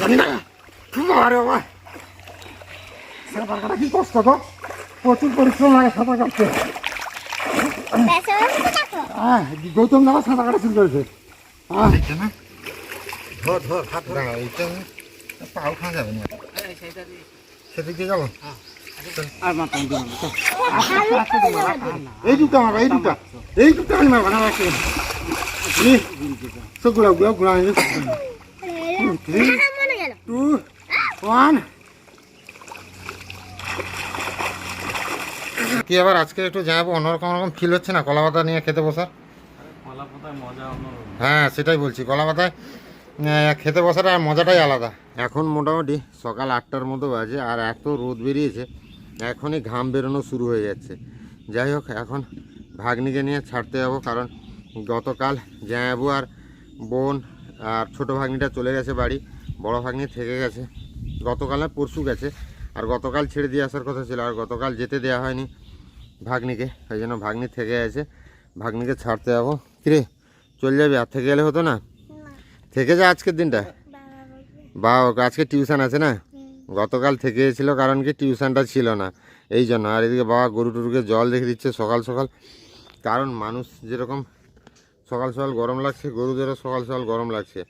জানি না আরে বাবা সাঁতার কাটা কি কষ্ট তো প্রচুর পরিশ্রম লাগে সাঁতার কাটতে। হ্যাঁ গৌতম দাদা সাঁতার কাটা শুরু করেছে। হ্যাঁ ধর ধর হাত এইটা পাও খাওয়া যাবে না। সেদিক দিয়ে আর মাথা এই দুটো আমার এই দুটো। এই দুটো আমি মারবো না আমাকে সবগুলা গুলা গুলা টু ওয়ান কি আবার আজকে একটু যাব অন্যরকম রকম ফিল হচ্ছে না? কলা পাতা নিয়ে খেতে বসার? মজা হ্যাঁ সেটাই বলছি। কলা পাতায় খেতে বসার আর মজাটাই আলাদা। এখন মোটামুটি সকাল আটটার মতো বাজে আর এত রোদ বেরিয়েছে এখনই ঘাম বেরোনো শুরু হয়ে যাচ্ছে। যাই হোক এখন ভাগ্নিকে নিয়ে ছাড়তে যাব কারণ গতকাল জায়াবু আর বোন আর ছোটো ভাগ্নিটা চলে গেছে বাড়ি। বড় ভাগ্নি থেকে গেছে। গতকাল না, পরশু গেছে। আর গতকাল ছেড়ে দিয়ে আসার কথা ছিল, আর গতকাল যেতে দেওয়া হয়নি ভাগ্নিকে। ওই জন্য ভাগ্নি থেকে গেছে। ভাগ্নিকে ছাড়তে যাব। কিরে, চলে যাবি? আর থেকে গেলে হতো না? থেকে যা আজকের দিনটা। বা আজকে টিউশন আছে না? গতকাল থেকে ছিল কারণ কি টিউশনটা ছিল না। এই জন্য। আর এদিকে বাবা গরু টরুকে জল দেখে দিচ্ছে সকাল সকাল। কারণ মানুষ যেরকম সকাল সকাল গরম লাগছে, গরুদেরও সকাল সকাল গরম লাগছে।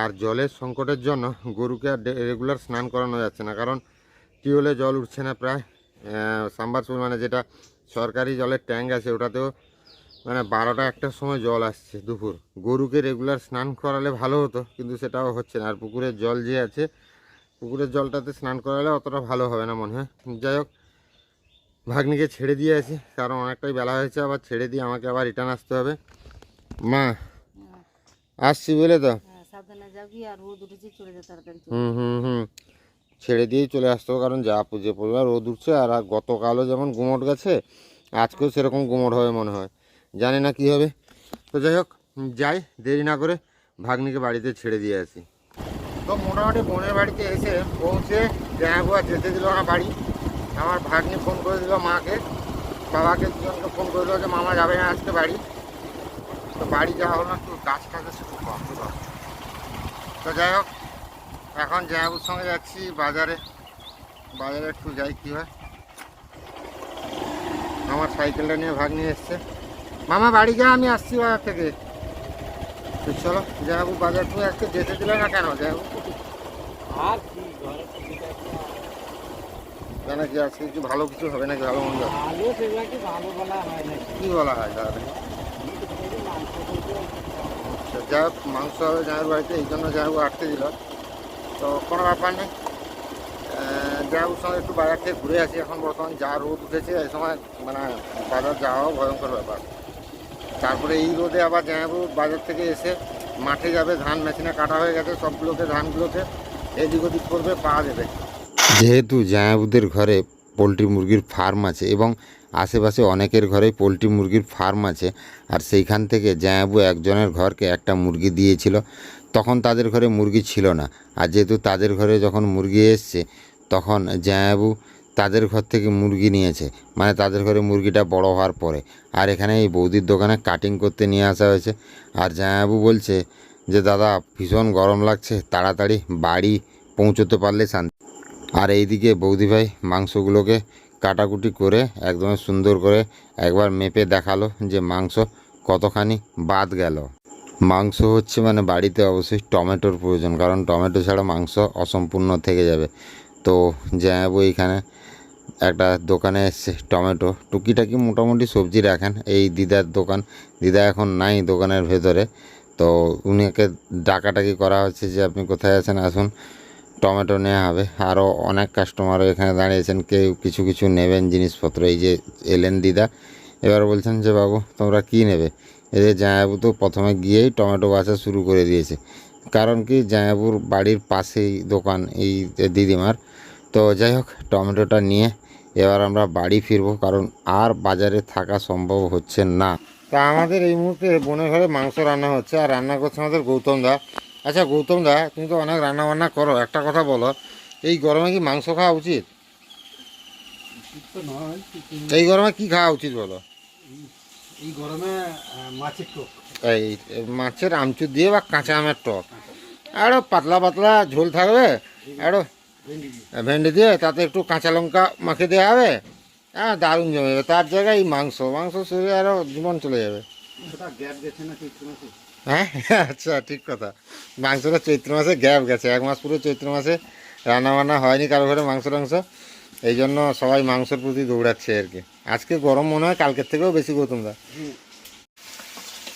আর জলের সংকটের জন্য গরুকে আর রেগুলার স্নান করানো যাচ্ছে না। কারণ টিউবওয়েলে জল উঠছে না প্রায়। সাম্বারসুল মানে যেটা সরকারি জলের ট্যাঙ্ক আছে, ওটাতেও মানে বারোটা একটার সময় জল আসছে দুপুর। গরুকে রেগুলার স্নান করালে ভালো হতো, কিন্তু সেটাও হচ্ছে না। আর পুকুরের জল যে আছে, পুকুরের জলটাতে স্নান করালে অতটা ভালো হবে না মনে হয়। যাই হোক, ভাগ্নিকে ছেড়ে দিয়ে আসি, কারণ অনেকটাই বেলা হয়েছে, আবার ছেড়ে দিয়ে আমাকে আবার রিটার্ন আসতে হবে। মা, আসছি বুঝলে তো? সাবধানে যাবি আর রোদ উঠেছে চলে যা তাড়াতাড়ি হুম হুম হুম। ছেড়ে দিয়েই চলে আসতে হবে কারণ যা পুজো পড়বে আর রোদ উঠছে আর গতকালও যেমন গুমট গেছে আজকেও সেরকম গুমট হবে মনে হয়। জানি না কি হবে। তো যাই হোক যাই দেরি না করে ভাগ্নিকে বাড়িতে ছেড়ে দিয়ে আসি। তো মোটামুটি বোনের বাড়িতে এসে পৌঁছে আর যেতে দিল না বাড়ি। আমার ভাগ্নি ফোন করে দিল মাকে বাবাকে দুজনকে ফোন করে দিল যে মামা যাবে না আজকে বাড়ি। তো বাড়ি যাওয়া হলো না একটু গাছ টাছ একটু কম। তো যাই হোক এখন জাহাবুর সঙ্গে যাচ্ছি বাজারে। বাজারে একটু যাই কী হয়। আমার সাইকেলটা নিয়ে ভাগ নিয়ে এসছে। মামা বাড়ি যা আমি আসছি বাজার থেকে। তো চলো জাহাবু বাজার তুমি আজকে যেতে দিলে না কেন? জাহাবু আর কি কি আজকে কিছু ভালো কিছু হবে নাকি? ভালো মন্দ? ভালো ভালো বলা হয় না কী বলা হয় তাহলে? আচ্ছা, যা হোক, মাংস হবে জাহাবুর বাড়িতে এই জন্য জাহাবু আটকে দিল। তো কোনো ব্যাপার নেই। জাহাবুর সঙ্গে একটু বাজার থেকে ঘুরে আসি। এখন বর্তমান যা রোদ উঠেছে এই সময় মানে বাজার যাওয়াও ভয়ঙ্কর ব্যাপার। তারপরে এই রোদে আবার জাহাবু বাজার থেকে এসে মাঠে যাবে ধান মেশিনে কাটা হয়ে গেছে সবগুলোকে ধানগুলোকে এদিক ওদিক করবে পাওয়া যাবে। যেহেতু জায়াবুদের ঘরে পোলট্রি মুরগির ফার্ম আছে এবং আশেপাশে অনেকের ঘরে পোলট্রি মুরগির ফার্ম আছে আর সেইখান থেকে জায়াবু একজনের ঘরকে একটা মুরগি দিয়েছিল। তখন তাদের ঘরে মুরগি ছিল না। আর যেহেতু তাদের ঘরে যখন মুরগি এসছে, তখন জায়াবু তাদের ঘর থেকে মুরগি নিয়েছে। মানে তাদের ঘরে মুরগিটা বড় হওয়ার পরে। আর এখানে এই বৌদির দোকানে কাটিং করতে নিয়ে আসা হয়েছে। আর জায়াবু বলছে যে, দাদা, ভীষণ গরম লাগছে। তাড়াতাড়ি বাড়ি পৌঁছতে পারলে শান্তি। আর এইদিকে বৌদি ভাই মাংসগুলোকে কাটাকুটি করে একদম সুন্দর করে একবার মেপে দেখাল যে মাংস কতখানি বাদ গেল। মাংস হচ্ছে মানে বাড়িতে অবশ্যই টমেটোর প্রয়োজন, কারণ টমেটো ছাড়া মাংস অসম্পূর্ণ থেকে যাবে। তো যাব এইখানে একটা দোকানে এসছে টমেটো। টুকিটাকি মোটামুটি সবজি রাখেন, এই দিদার দোকান। দিদা এখন নাই দোকানের ভেতরে। তো উনিকে ডাকাটাকি করা হচ্ছে যে আপনি কোথায় আছেন, আসুন। টমেটো নেওয়া হবে। আরও অনেক কাস্টমারও এখানে দাঁড়িয়েছেন। কেউ কিছু কিছু নেবেন জিনিসপত্র। এই যে এলেন দিদা, এবার বলছেন যে, বাবু, তোমরা কি নেবে? এদের জামাইবাবু তো প্রথমে গিয়েই টমেটো বাছা শুরু করে দিয়েছে। কারণ কি, জামাইবাবুর বাড়ির পাশেই দোকান এই দিদিমার। তো যাই হোক, টমেটোটা নিয়ে এবার আমরা বাড়ি ফিরবো। কারণ আর বাজারে থাকা সম্ভব হচ্ছে না। তা আমাদের এই মুহূর্তে বোনের ঘরে মাংস রান্না হচ্ছে। আর রান্না করছে আমাদের গৌতম দা। আচ্ছা গৌতম দা তুমি তো অনেক রান্না বান্না করো একটা কথা বলো এই গরমে কি মাংস খাওয়া উচিত? এই গরমে কি খাওয়া উচিত বলো? এই গরমে মাছের টক। এই মাছের আমচুর দিয়ে বা কাঁচা আমের টক। আরও পাতলা পাতলা ঝোল থাকবে আরও ভেন্ডি দিয়ে। তাতে একটু কাঁচা লঙ্কা মাখে দেওয়া হবে হ্যাঁ দারুণ জমে যাবে। তার জায়গায় এই মাংস মাংস শরীরে আরও জীবন চলে যাবে। গ্যাপ গেছে না হ্যাঁ? আচ্ছা ঠিক কথা। মাংসটা চৈত্র মাসে গ্যাপ গেছে। এক মাস পুরো চৈত্র মাসে রান্না বান্না হয়নি কারও ঘরে মাংস টাংস। এই জন্য সবাই মাংসের প্রতি দৌড়াচ্ছে আর কি। আজকে গরম মনে হয় কালকের থেকেও বেশি গৌতমদা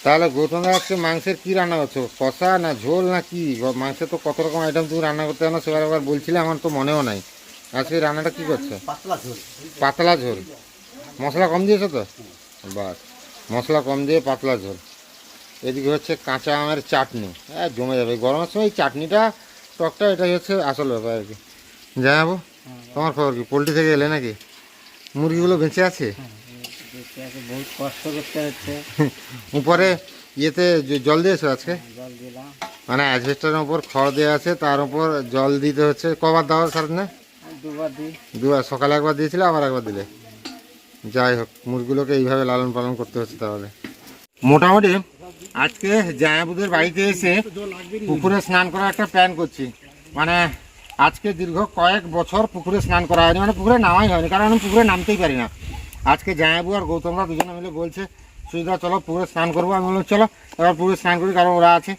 তাহলে গৌতমদা আজকে মাংসের কি রান্না করছ? কষা না ঝোল না কি? মাংসের তো কত রকম আইটেম তুমি রান্না করতে জানো? সেবার আবার বলছিলে আমার তো মনেও নাই। আজকে রান্নাটা কি করছ? পাতলা ঝোল। পাতলা ঝোল। মশলা কম দিয়েছ তো? বাস। মশলা কম দিয়ে পাতলা ঝোল। এদিকে হচ্ছে কাঁচা আমের চাটনি। হ্যাঁ জমে যাবে। গরমের সময় চাটনিটা টকটা এটাই হচ্ছে আসল ব্যাপার আর কি। যাব তোমার খবর কি? পোলট্রি থেকে এলে নাকি? মুরগিগুলো বেঁচে আছে? বহুত কষ্ট করতে হচ্ছে। উপরে ইয়েতে জল দিয়েছ আজকে? জল দিলাম। মানে অ্যাজবেস্টারের উপর খড় দেওয়া আছে তার উপর জল দিতে হচ্ছে। কবার দেওয়ার সারাদিনে না? দুবার দিই। দুবার সকালে একবার দিয়েছিলে আবার একবার দিলে। যাই হোক মুরগিগুলোকে এইভাবে লালন পালন করতে হচ্ছে তাহলে। মোটামুটি আজকে জায়াবুদের বাড়িতে এসে পুকুরে স্নান করার একটা প্ল্যান করছি। মানে আজকে দীর্ঘ কয়েক বছর পুকুরে স্নান করা হয়নি মানে পুকুরে নামাই হয়নি, কারণ আমি পুকুরে নামতেই পারি না। আজকে জায়াবু আর গৌতমরা দুজনে মিলে বলছে সুবিধা চলো পুকুরে স্নান করব। আমি বললাম, চলো। এবার পুকুরে স্নান করি, কারণ ওরা আছে।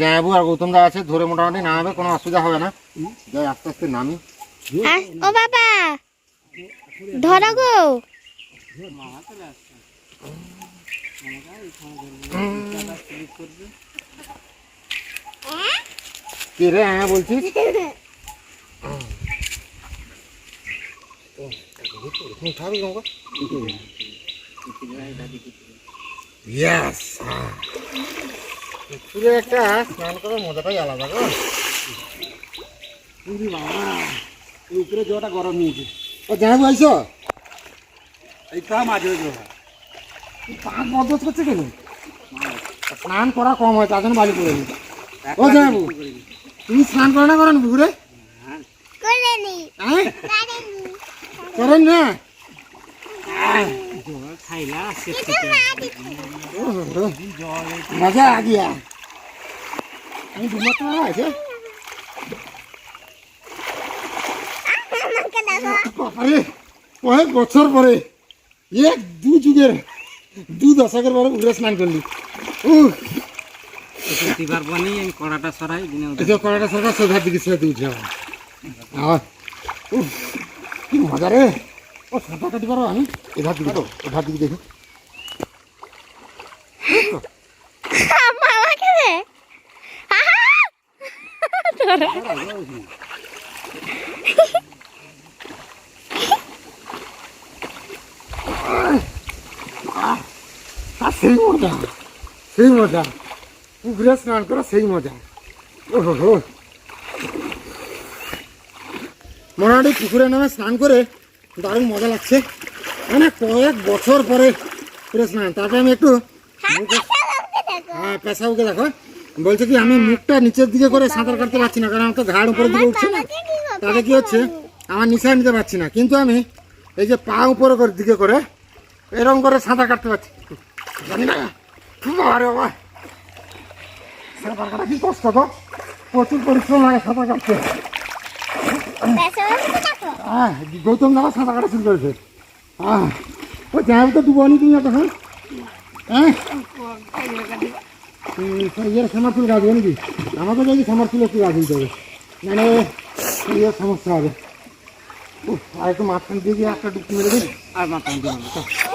জায়াবু আর গৌতমদা আছে, ধরে মোটামুটি নামাবে, কোনো অসুবিধা হবে না। যাই, আস্তে আস্তে নামি। ও বাবা, ধরো গো। কি রে হ্যাঁ বলছিস? উঠাবি গঙ্গা ইয়াস পুকুরে একটা স্নান করার মজাটাই আলাদা গো। বাবা উপরে জলটা গরম নিয়েছে ও জানাব আইসো এই তো মাঝে ওই বদস করছে কেন স্নান করা কম হয় তার জন্য বালি পড়ে নি ও জানাব তুমি স্নান করে না করে নি হ্যাঁ? করেন। না? মজা আ। গিয়া আমি ঘুমাতে পারব আছে আমাকে কয়েক বছর পরে এক দু যুগের দু দশকের পরে উড়ে স্নান করলি ও প্রতিবার বানি আমি কড়াটা সরাই দিনে এটা কড়াটা সরকার সোধার দিকে সেতে উঠে আমার উফ, কি মজা রে ও সাঁতার কাটি পারো আমি এধার দিকে তো এধার দিকে দেখি আমাকে দে আহা! ধরো। আর সেই মজা সেই মজা। পুকুরে স্নান করা সেই মজা। ও হো। মোটামুটি পুকুরে নামে স্নান করে দারুণ মজা লাগছে। মানে কয়েক বছর পরে পুকুরে স্নান। তারপরে আমি একটু হ্যাঁ পেশাবকে দেখো। বলছে কি আমি মুখটা নিচের দিকে করে সাঁতার কাটতে পারছি না কারণ আমার তো ঘাড় উপরের দিকে উঠছে না। তাতে কি হচ্ছে? আমার নিশা নিতে পারছি না। কিন্তু আমি এই যে পা উপরে করে দিকে করে এরকম করে সাঁতার কাটতে পারছি। প্রচুর পরিশ্রম লাগে সাঁতার কাটতে গৌতম দাদা সাঁতার কাটা শুরু করেছে। হ্যাঁ ও যাই তো ডুবো নি তুমি তখন হ্যাঁ? ইয়ের সামারফুল গাছ হবে নাকি আমাকে যদি সামারফুল একটু গাছ দিতে হবে। মানে ইয়ের সমস্যা হবে। আর একটু মাঝখান দিয়ে একটা ডুবকি মেরে দিই। আর মাথা দিলাম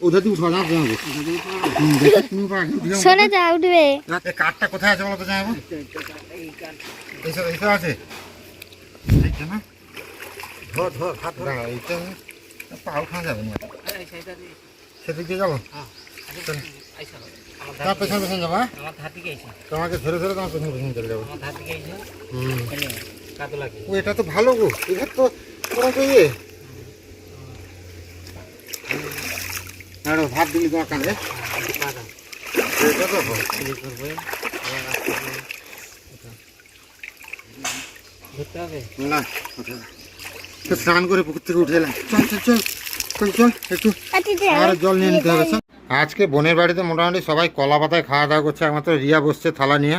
ওদের দিয়ে উঠা না যাব সরে যা উঠবে। কাঠটা কোথায় আছে বলো তো যাব এইসব এইসব আছে? এইটা না? ধর ধর হাত ধর। এইটা পা উঠানো যাবে না। সেদিক দিয়ে যাব? তোমার পেছন পেছন যাব হ্যাঁ? তোমাকে ধরে ধরে তোমার পেছন পেছন চলে যাব। হুম। এনে লাগে ও এটা তো ভালো গো। এটা তো তোমার তো ইয়ে। ভাত দিলি তোমার কানে না স্নান করে পুকুর থেকে উঠে এলাম। চল চল চল চল চল একটু আর জল নিয়ে নিতে হবে আজকে বোনের বাড়িতে মোটামুটি সবাই কলা পাতায় খাওয়া দাওয়া করছে একমাত্র রিয়া বসছে থালা নিয়ে।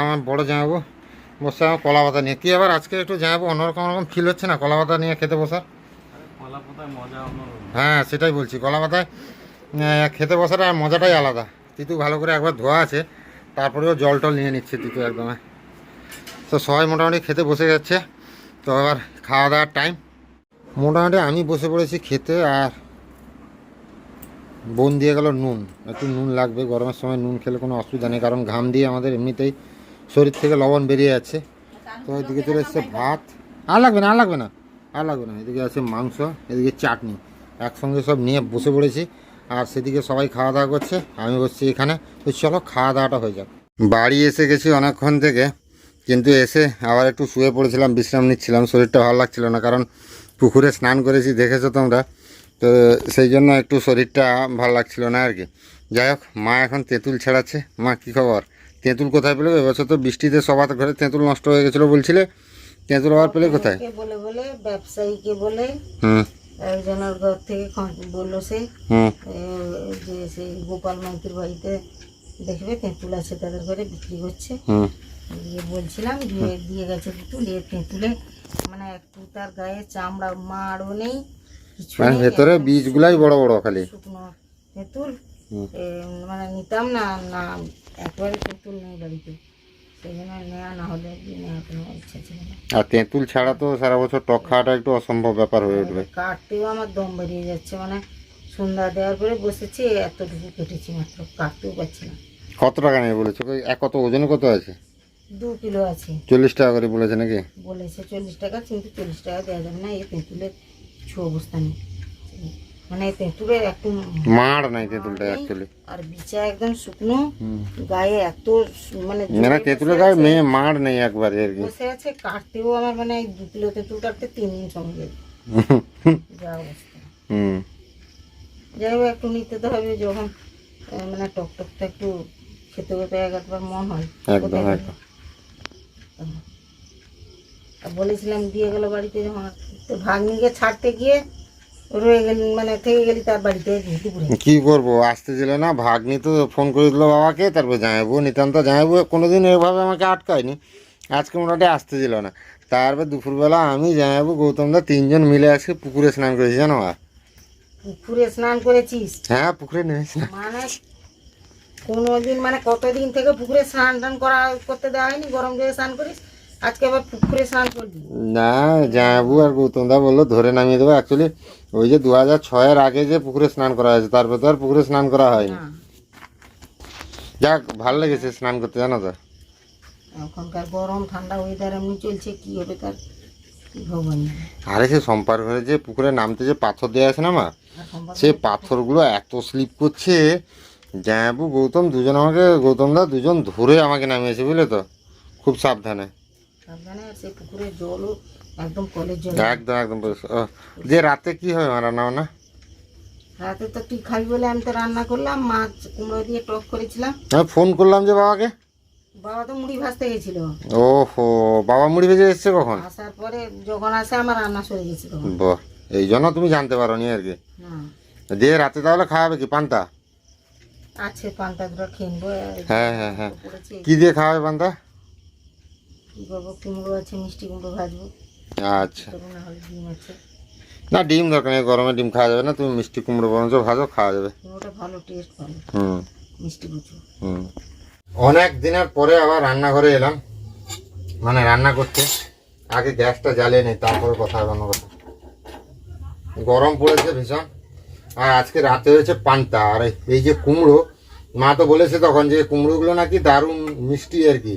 আমার বড় জামাবো বসছে আমার কলা পাতা নিয়ে। কি আবার আজকে একটু জামাবো অন্যরকম রকম ফিল হচ্ছে না কলা পাতা নিয়ে খেতে বসার? কলা পাতায় মজা অন্যরকম। হ্যাঁ সেটাই বলছি। কলা পাতায় খেতে আর মজাটাই আলাদা। তিতু ভালো করে একবার ধোয়া আছে, তারপরেও জল টল নিয়ে নিচ্ছে তিতু একদম। তো সবাই মোটামুটি খেতে বসে যাচ্ছে। তো এবার খাওয়া দাওয়ার টাইম মোটামুটি আমি বসে পড়েছি খেতে আর বোন দিয়ে গেল নুন। একটু নুন লাগবে, গরমের সময় নুন খেলে কোনো অসুবিধা নেই, কারণ ঘাম দিয়ে আমাদের এমনিতেই শরীর থেকে লবণ বেরিয়ে যাচ্ছে। তো এদিকে চলে এসছে ভাত। আর লাগবে না, আর লাগবে না, আর লাগবে না। এদিকে আছে মাংস, এদিকে চাটনি। একসঙ্গে সব নিয়ে বসে পড়েছি। আর সেদিকে সবাই খাওয়া দাওয়া করছে আমি বসছি এখানে। তো চলো খাওয়া দাওয়াটা হয়ে যাক। বাড়ি এসে গেছি অনেকক্ষণ থেকে কিন্তু এসে আবার একটু শুয়ে পড়েছিলাম বিশ্রাম নিচ্ছিলাম। শরীরটা ভালো লাগছিল না কারণ পুকুরে স্নান করেছি দেখেছ তোমরা? তো সেই জন্য একটু শরীরটা ভালো লাগছিল না আর কি। যাই হোক মা এখন তেঁতুল ছেড়াচ্ছে। মা কী খবর? তেঁতুল কোথায় পেলে? এবছর তো বৃষ্টিতে সবার ঘরে তেঁতুল নষ্ট হয়ে গেছিল বলছিলে। তেঁতুল আবার পেলে কোথায়? বলে বলে ব্যবসায়ীকে বলে। হুম। একজনের ঘর থেকে বলল সে যে সেই গোপাল মাইতির বাড়িতে দেখবে তেঁতুল আছে তাদের ঘরে বিক্রি করছে। দিয়ে বলছিলাম দিয়ে দিয়ে গেছে তেঁতুল এ তেঁতুলে মানে একটু তার গায়ে চামড়া মাড়ও নেই মানে ভেতরে বীজগুলাই বড় বড় খালি। শুকনো তেঁতুল। মানে নিতাম না না একবারে তেঁতুল নেই বাড়িতে। সেই জন্য নেওয়া না হলে নেওয়ার কোনো ইচ্ছা ছিল না আর তেঁতুল ছাড়া তো সারা বছর টক খাওয়াটা একটু অসম্ভব ব্যাপার হয়ে উঠবে। কাটতেও আমার দম বেরিয়ে যাচ্ছে মানে সন্ধ্যা দেওয়ার পরে বসেছি এতটুকু কেটেছি মাত্র কাটতেও পারছি না। কত টাকা নেবে বলেছ? এক কত ওজনে কত আছে? দু কিলো আছে। চল্লিশ টাকা করে বলেছে নাকি? বলেছে চল্লিশ টাকা কিন্তু চল্লিশ টাকা দেওয়া যাবে না এই তেঁতুলের কিছু অবস্থা নেই। মানে তেঁতুলের একটু মার নাই তেঁতুলটা অ্যাকচুয়ালি আর বিচা একদম শুকনো গায়ে এত মানে মানে তেঁতুলের বসে গায়ে মেয়ে মার নেই একবারে আর কি? বসে আছে কাটতেও আমার মানে দু কিলো তেঁতুল কাটতে তিন দিন সময় যাবে যা অবস্থা। হুম। যাই হোক একটু নিতে তো হবে যখন মানে টক টকটা একটু খেতে খেতে এক একবার মন হয়। একদম একদম। বলেছিলাম দিয়ে গেল বাড়িতে যখন তো ভাগ্নিকে ছাড়তে গিয়ে রয়ে গেলি মানে থেকে গেলি তার বাড়িতে কি করব আসতে ছিল না ভাগ্নি তো ফোন করে দিল বাবাকে তারপর জামাইবু নিতান্ত জামাইবু কোনোদিন এভাবে আমাকে আটকায়নি। আজকে মোটামুটি আসতে ছিল না। তারপর দুপুরবেলা আমি জামাইবু গৌতমদা তিনজন মিলে আজকে পুকুরে স্নান করেছি জানো পুকুরে স্নান করেছিস? হ্যাঁ পুকুরে নেমেছিলাম মানে কোনোদিন মানে কতদিন থেকে পুকুরে স্নান টান করা করতে দেওয়া হয়নি? গরম জলে স্নান করিস? আজকে আবার পুকুরে স্নান করবি। না জামাইবু আর গৌতমদা বলল ধরে নামিয়ে দেবো অ্যাকচুয়ালি ওই যে দু হাজার ছয়ের আগে যে পুকুরে স্নান করা হয়েছে তারপর তো আর পুকুরে স্নান করা হয়নি। যাক ভালো লেগেছে স্নান করতে জানো তো? এখনকার গরম ঠান্ডা ওয়েদার এমনি চলছে কি হবে তার। আরে সে সম্পার ঘরে যে পুকুরে নামতে যে পাথর দেওয়া আছে না মা সে পাথরগুলো এত স্লিপ করছে জামাইবু গৌতম দুজন আমাকে গৌতমদা দুজন ধরে আমাকে নামিয়েছে বুঝলে তো? খুব সাবধানে। সাবধানে আর সেই পুকুরের জলও একদম কলের জল। একদম একদম যে রাতে কি হবে রান্না বান্না? রাতে তো তুই খাবি বলে আমি তো রান্না করলাম মাছ কুমড়ো দিয়ে টক করেছিলাম। আমি ফোন করলাম যে বাবাকে। বাবা তো মুড়ি ভাজতে গেছিল। ওহো বাবা মুড়ি ভেজে এসছে কখন? আসার পরে যখন আসে আমার রান্না সরে গেছে তখন। বাহ এই জন্য তুমি জানতে পারো নি আর কি। দিয়ে রাতে তাহলে খাওয়াবে কি পান্তা? আছে পান্তা দুটো খেয়ে হ্যাঁ হ্যাঁ হ্যাঁ। কি দিয়ে খাওয়াবে পান্তা? কি করব কুমড়ো আছে মিষ্টি কুমড়ো ভাজবো। আচ্ছা। না ডিম আছে না ডিম দরকার নেই গরমে ডিম খাওয়া যাবে না তুমি মিষ্টি কুমড়ো বরঞ্চ ভাজো খাওয়া যাবে। ভালো টেস্ট হুম। মিষ্টি হুম। অনেক দিনের পরে আবার রান্নাঘরে এলাম মানে রান্না করতে। আগে গ্যাসটা জ্বালিয়ে নিই তারপরে কথা হবে অন্য কথা। গরম পড়েছে ভীষণ আর আজকে রাতে হয়েছে পান্তা আর এই যে কুমড়ো মা তো বলেছে তখন যে কুমড়োগুলো নাকি দারুণ মিষ্টি আর কি।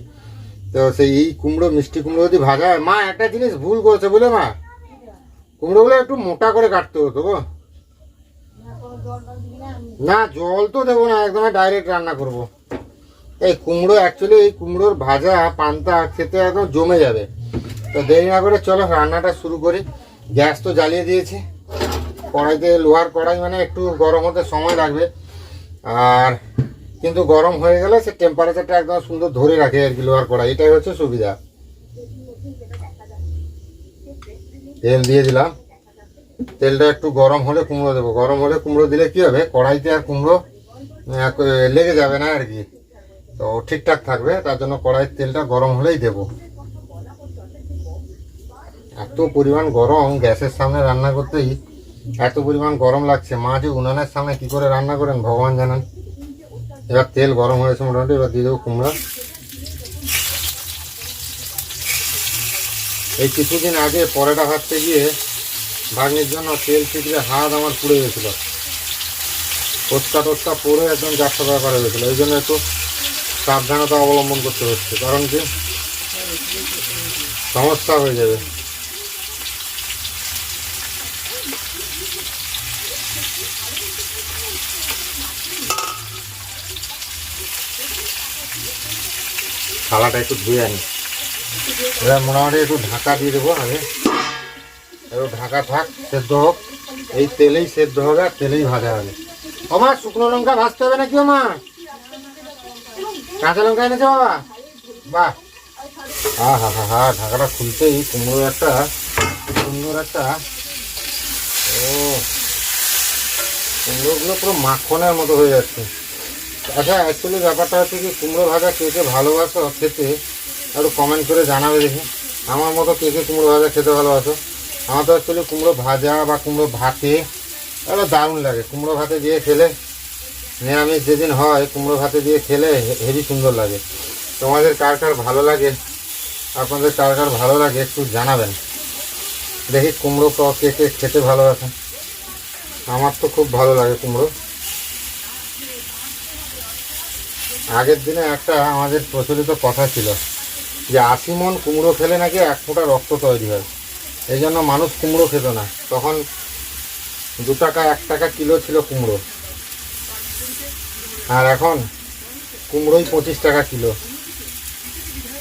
তো সেই এই কুমড়ো, মিষ্টি কুমড়ো যদি ভাজা হয় মা, একটা জিনিস ভুল করেছে বলে মা। কুমড়োগুলো একটু মোটা করে কাটতে হতো গো। না, জল তো দেবো না একদম ডাইরেক্ট রান্না করব। এই কুমড়ো অ্যাকচুয়ালি এই কুমড়োর ভাজা, পান্তা খেতে একদম জমে যাবে। তো দেরি না করে চলো রান্নাটা শুরু করি। গ্যাস তো জ্বালিয়ে দিয়েছি। কড়াইতে লোহার কড়াই মানে একটু গরম হতে সময় লাগবে। আর কিন্তু গরম হয়ে গেলে সে টেম্পারেচারটা একদম সুন্দর ধরে রাখে আর কি লোহার কড়াই। এটাই হচ্ছে সুবিধা। তেল দিয়ে দিলাম। তেলটা একটু গরম হলে কুমড়ো দেবো। গরম হলে কুমড়ো দিলে কি হবে? কড়াইতে আর কুমড়ো লেগে যাবে না আর কি। তো ঠিকঠাক থাকবে, তার জন্য কড়াইয়ের তেলটা গরম হলেই দেবো। এত পরিমাণ গরম গ্যাসের সামনে রান্না করতেই, এত পরিমাণ গরম লাগছে। মা যে উনানের সামনে কি করে রান্না করেন? ভগবান জানেন। এবার তেল গরম হয়েছে মোটামুটি, এবার দিয়ে দেবো কুমড়া। এই কিছুদিন আগে পরোটা ভাজতে গিয়ে ভাগ্নির জন্য তেল ছিটকে হাত আমার পুড়ে গেছিল। টোস্তা টোস্তা পুড়ে একদম যাত্রা ব্যাপার হয়ে গেছিল। এই জন্য একটু সাবধানতা অবলম্বন করতে হচ্ছে, কারণ কি? সমস্যা হয়ে যাবে। থালাটা একটু ধুয়ে আনি। এবার মোটামুটি একটু ঢাকা দিয়ে দেবো আগে। একটু ঢাকা থাক, সেদ্ধ হোক। এই তেলেই সেদ্ধ হবে আর তেলেই ভাজা হবে। আমার শুকনো লঙ্কা ভাজতে হবে নাকি মা? কাঁচা লঙ্কা এনেছে বাবা? বাহ। হা হা হা হা, ঢাকাটা খুলতেই কুমড়ো একটা সুন্দর একটা, ও, কুমড়োগুলো পুরো মাখনের মতো হয়ে যাচ্ছে। আচ্ছা অ্যাকচুয়ালি ব্যাপারটা হচ্ছে কি, কুমড়ো ভাজা কে কে ভালোবাসো খেতে, একটু কমেন্ট করে জানাবে দেখি। আমার মতো কে কে কুমড়ো ভাজা খেতে ভালোবাসো? আমার তো অ্যাকচুয়ালি কুমড়ো ভাজা বা কুমড়ো ভাতে এগুলো দারুণ লাগে। কুমড়ো ভাতে দিয়ে খেলে, নিরামিষ যেদিন হয়, কুমড়ো ভাতে দিয়ে খেলে হেভি সুন্দর লাগে। তোমাদের কার কার ভালো লাগে? আপনাদের কার কার ভালো লাগে একটু জানাবেন। দেখি কুমড়ো কে কে খেতে ভালোবাসেন আমার তো খুব ভালো লাগে কুমড়ো। আগের দিনে একটা আমাদের প্রচলিত কথা ছিল যে আশি মন কুমড়ো খেলে নাকি এক ফোঁটা রক্ত তৈরি হয়। এই জন্য মানুষ কুমড়ো খেত না। তখন দু টাকা, এক টাকা কিলো ছিল কুমড়ো। আর এখন কুমড়োই পঁচিশ টাকা কিলো।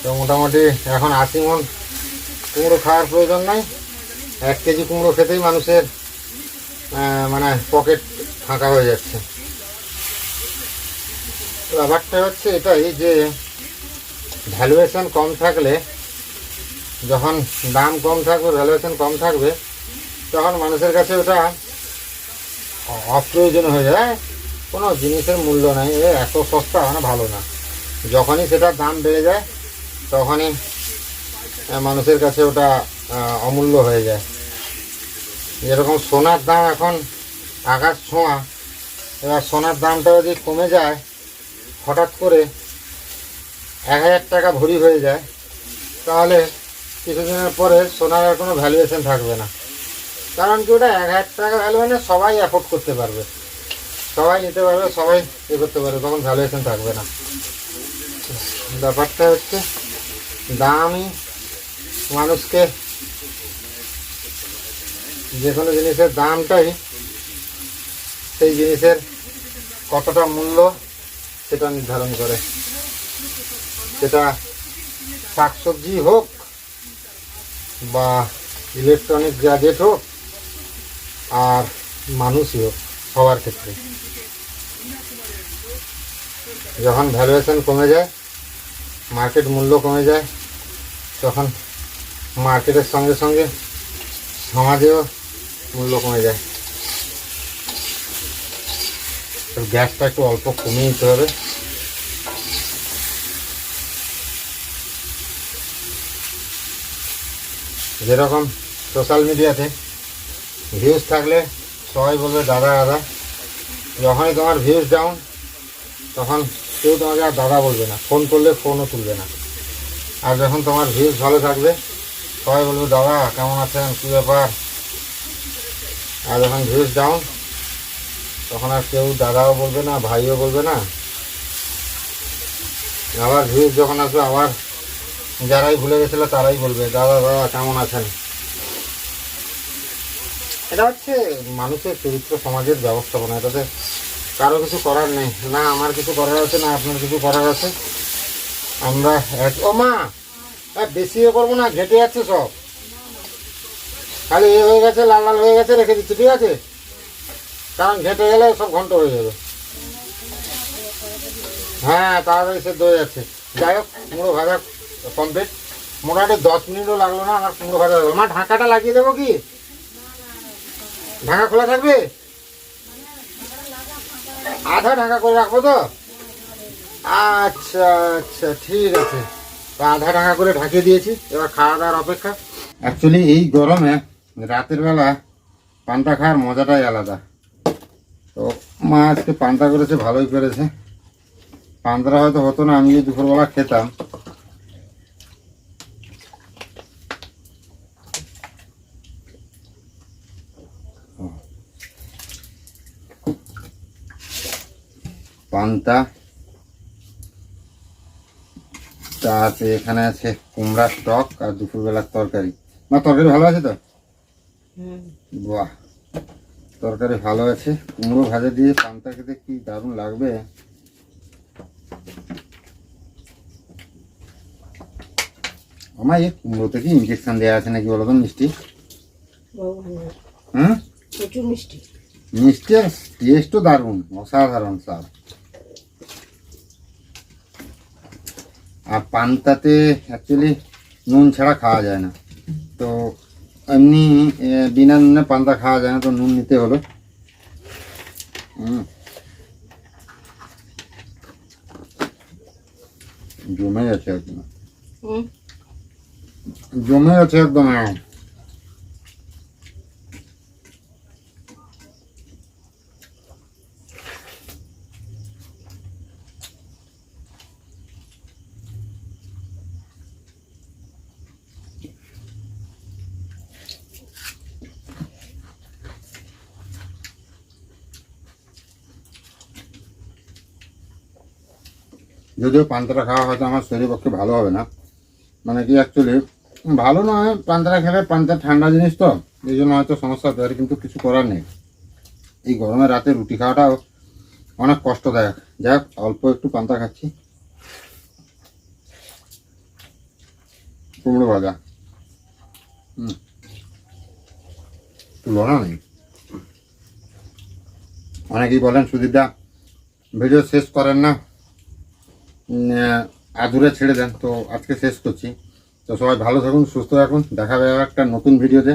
তো মোটামুটি এখন আশি মন কুমড়ো খাওয়ার প্রয়োজন নাই। এক কেজি কুমড়ো খেতেই মানুষের মানে পকেট ফাঁকা হয়ে যাচ্ছে। ব্যাপারটা হচ্ছে এটাই যে ভ্যালুয়েশন কম থাকলে, যখন দাম কম থাকবে ভ্যালুয়েশন কম থাকবে, তখন মানুষের কাছে ওটা অপ্রয়োজন হয়ে যায়। কোনো জিনিসের মূল্য নাই, এ এত সস্তা মানে ভালো না। যখনই সেটার দাম বেড়ে যায়, তখনই মানুষের কাছে ওটা অমূল্য হয়ে যায়। যেরকম সোনার দাম এখন আকাশ ছোঁয়া, এবার সোনার দামটা যদি কমে যায় হঠাৎ করে এক হাজার টাকা ভরি হয়ে যায়, তাহলে কিছুদিনের পরে সোনার আর কোনো ভ্যালুয়েশন থাকবে না। কারণ কি ওটা এক হাজার টাকা ভ্যালু মানে সবাই অ্যাফোর্ড করতে পারবে। সবাই নিতে পারবে, সবাই এ করতে পারবে, তখন ভ্যালুয়েশন থাকবে না। ব্যাপারটা হচ্ছে দামই মানুষকে যে কোনো জিনিসের দামটাই সেই জিনিসের কতটা মূল্য সেটা নির্ধারণ করে। সেটা শাকসবজি হোক বা ইলেকট্রনিক গ্যাজেট হোক, আর মানুষই হোক, সবার ক্ষেত্রে। যখন ভ্যালুয়েশন কমে যায় মার্কেট মূল্য কমে যায়, তখন মার্কেটের সঙ্গে সঙ্গে সমাজেও মূল্য কমে যায় তো গ্যাসটা একটু অল্প কমিয়ে দিতে হবে। যেরকম সোশ্যাল মিডিয়াতে ভিউজ থাকলে সবাই বলবে, দাদা দাদা। যখনই তোমার ভিউজ ডাউন তখন কেউ তোমাকে আর দাদা বলবে না। ফোন করলে ফোনও তুলবে না। আর যখন তোমার ভিউজ ভালো থাকবে, সবাই বলবে, দাদা, কেমন আছেন? কী ব্যাপার? আর যখন ভিউজ ডাউন তখন আর কেউ দাদাও বলবে না ভাইও বলবে না। আবার ভিড় যখন আসবে আবার যারাই ভুলে গেছিল তারাই বলবে দাদা দাদা কেমন আছেন? এটা হচ্ছে মানুষের চরিত্র সমাজের ব্যবস্থাপনা এটাতে কারও কিছু করার নেই। না আমার কিছু করার আছে না আপনার কিছু করার আছে। আমরা ও মা এ, বেশি ইয়ে করব না ঘেটে যাচ্ছে সব। খালি এ হয়ে গেছে লাল লাল হয়ে গেছে রেখে দিচ্ছি ঠিক আছে? কারণ ঘেটে গেলে সব ঘন্ট হয়ে যাবে। হ্যাঁ তাড়াতাড়ি সেদ্ধ হয়ে যাচ্ছে। যাই হোক, কুমড়ো ভাজা কমপ্লিট মোটামুটি দশ মিনিটও লাগল না, আমার কুমড়ো ভাজা হয়ে গেলো। মা, ঢাকাটা লাগিয়ে দেবো কি? ঢাকা খোলা থাকবে? আধা ঢাকা করে রাখব তো? আচ্ছা আচ্ছা ঠিক আছে। আধা ঢাকা করে ঢাকিয়ে দিয়েছি। এবার খাওয়া দাওয়ার অপেক্ষা। অ্যাকচুয়ালি এই গরমে রাতের বেলা পান্তা খাওয়ার মজাটাই আলাদা। তো মা আজকে পান্তা করেছে ভালোই করেছে। পান্তাটা হয়তো হতো না আমি দুপুরবেলা খেতাম। পান্তা। তা আছে এখানে আছে কুমড়ার টক আর দুপুরবেলার তরকারি। মা তরকারি ভালো আছে তো? বাহ। তরকারি ভালো আছে কুমড়ো ভাজা দিয়ে পান্তা খেতে কি দারুণ লাগবে। আমার এই কুমড়োতে কি ইঞ্জেকশন দেওয়া আছে নাকি বলো তো মিষ্টি? হুম? প্রচুর মিষ্টি। মিষ্টি আর টেস্টও দারুণ অসাধারণ স্বাদ। আর পান্তাতে অ্যাকচুয়ালি নুন ছাড়া খাওয়া যায় না। তো এমনি বিনা নুনে পান্তা খাওয়া যায় না তো নুন নিতে হলো। জমে যাচ্ছে একদম। জমে যাচ্ছে একদম যদিও পান্তাটা খাওয়া হয়তো আমার শরীরের পক্ষে ভালো হবে না। মানে কি অ্যাকচুয়ালি ভালো নয় পান্তাটা খেলে পান্তা ঠান্ডা জিনিস তো, এই জন্য হয়তো সমস্যা হতে পারে কিন্তু কিছু করার নেই। এই গরমে রাতে রুটি খাওয়াটাও অনেক কষ্টদায়ক। যাই হোক, অল্প একটু পান্তা খাচ্ছি। কুমড়ো ভাজা। হুম। তুলনা নেই। অনেকেই বলেন সুদীপদা, ভিডিও শেষ করেন না। আহ, ছেড়ে দেন। তো আজকে শেষ করছি। তো সবাই ভালো থাকুন সুস্থ থাকুন। দেখা যাবে একটা নতুন ভিডিওতে।